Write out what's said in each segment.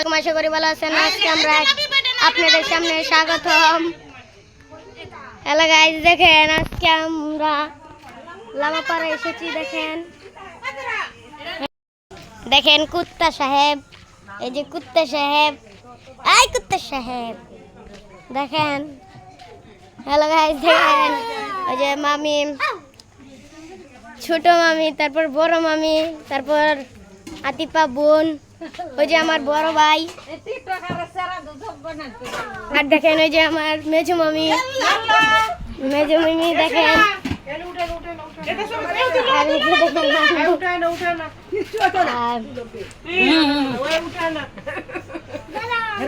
আলাইকুম আশা করি ভালো আছেন? আজকে আমরা আপনাদের সামনে স্বাগতম। হ্যালো গাইজ দেখেন, আজকে আমরা লামাপাড়া এসেছি, দেখেন। দেখেন কুত্তা সাহেব, এই যে কুত্তা সাহেব। এই কুত্তা সাহেব, দেখেন। হ্যালো গাইজ দেখেন, ওই যে মামি, ছোট মামি, তারপর বড় মামি, তারপর আতিপা বোন। ওই যে আমার বড় ভাই আর দেখেন ওই যে আমার মেজো মামি মেজো মামি দেখেন আর এই যে দেখেন আর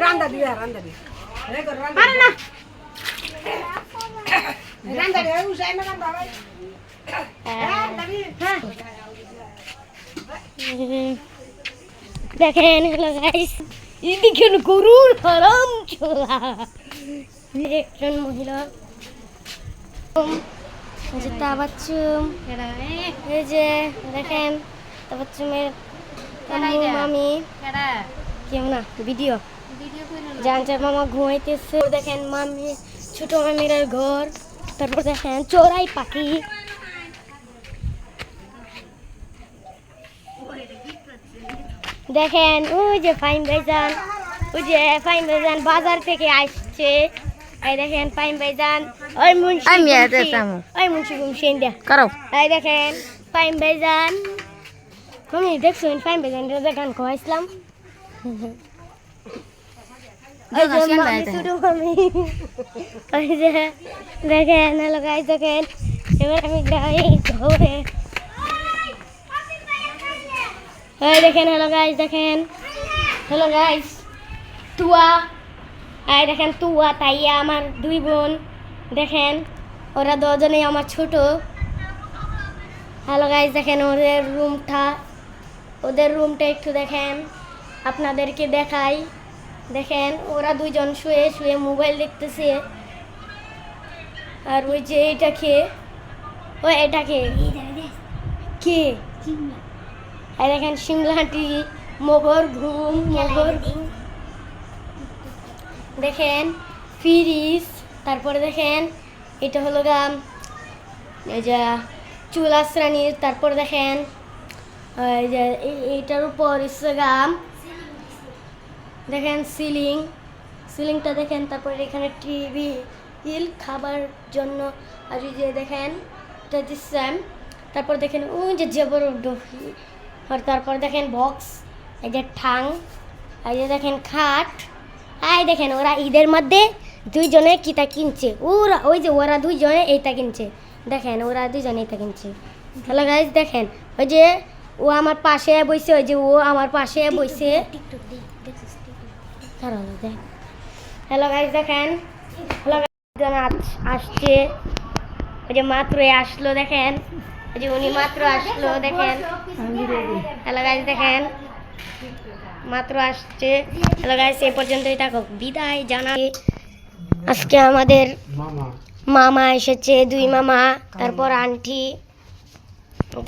রান্দা দিয়া রান্দা দিয়া আরে না রান্দা দিয়া উসাই না রান্দা ভাই দেখেন হ্যালো গাইস এদিকে গরুর হারাম চোলা। একজন মহিলা। যে তাবাচ্চুম। এই যে দেখেন তাবাচ্চুমের আম্মু মামি। কেউ না? ভিডিও। জানচার মামা ঘুমাইতেছে। দেখেন মামি ছোট মামির ঘর। তারপর দেখেন চোরাই পাখি। দেখেন ওই যে ফাইন ভাইজান ওই যে ফাইন ভাইজান বাজার থেকে আসছে। এই দেখেন ফাইন ভাইজান ওই মুন্সি আমি ওই মুন্সি গুমসি ইন্ডিয়া করো। এই দেখেন ফাইন ভাইজান। তুমি দেখছেন ফাইন ভাইজান ভাই ওই যে দেখেন দেখেন। এবার আমি যাই ঘরে এই দেখেন হ্যালো গাইস দেখেন। হ্যালো গাইস তুয়া। এই দেখেন তুয়া তাইয়া আমার দুই বোন। দেখেন ওরা দুজনেই আমার ছোট। হ্যালো গাইস দেখেন ওদের রুমটা ওদের রুমটা একটু দেখেন। আপনাদেরকে দেখাই। দেখেন ওরা দুইজন শুয়ে শুয়ে মোবাইল দেখতেছে। আর ওই যে এটা কে ও এটা কে? কে এই দেখেন সিমলাটি মগর ঘুম মগর দেখেন ফ্রিজ তারপরে দেখেন এটা হলো গাম যে চুল আশ্রানির তারপর দেখেন এইটার উপর গাম দেখেন সিলিং সিলিংটা দেখেন তারপরে এখানে টিভি হিল খাবার জন্য আর এই যে দেখেন এটা দিচ্ছেন তারপর দেখেন ওই যে জবর আর তারপর দেখেন বক্স এই যে ঠাং এই যে দেখেন খাট এই দেখেন ওরা ঈদের মধ্যে দুইজনে কিতা কিনছে। ওরা ওই যে ওরা দুইজনে এইটা কিনছে। দেখেন ওরা দুইজনে এইটা কিনছে। হ্যালো গাইজ দেখেন ওই যে ও আমার পাশে বইছে ওই যে ও আমার পাশে বইছে। হ্যালো গাইজ দেখেন। হ্যালো আসছে। ওই যে মাত্রই আসলো দেখেন। যে উনি মাত্র আসলো দেখেন। হ্যালো গাইজ দেখেন। মাত্র আসছে। হ্যালো গাইজ এই পর্যন্তই থাকো বিদায় জানাই। আজকে আমাদের মামা। এসেছে দুই মামা তারপর আন্টি।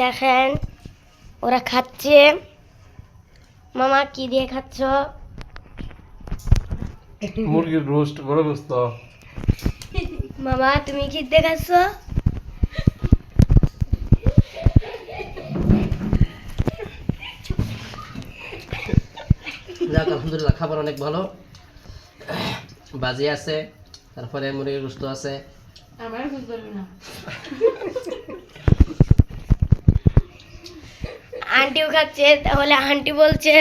দেখেন ওরা খাচ্ছে। মামা কি দিয়ে খাচ্ছ? মুরগির রোস্ট বড় গোস্ত মামা তুমি কি দেখাচ্ছ আলহামদুলিল্লাহ খাবার অনেক ভালো। বাজি আছে তারপরে মুরগির গোস্ত আছে। আন্টিও খাচ্ছে তাহলে আন্টি বলছে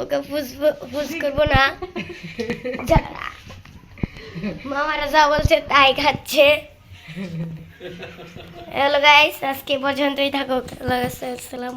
ওকে ফুস ফুস করব না। মামারা যা বলছে তাই খাচ্ছে। হ্যালো গাইস আজকে পর্যন্তই থাকুক। আসসালাম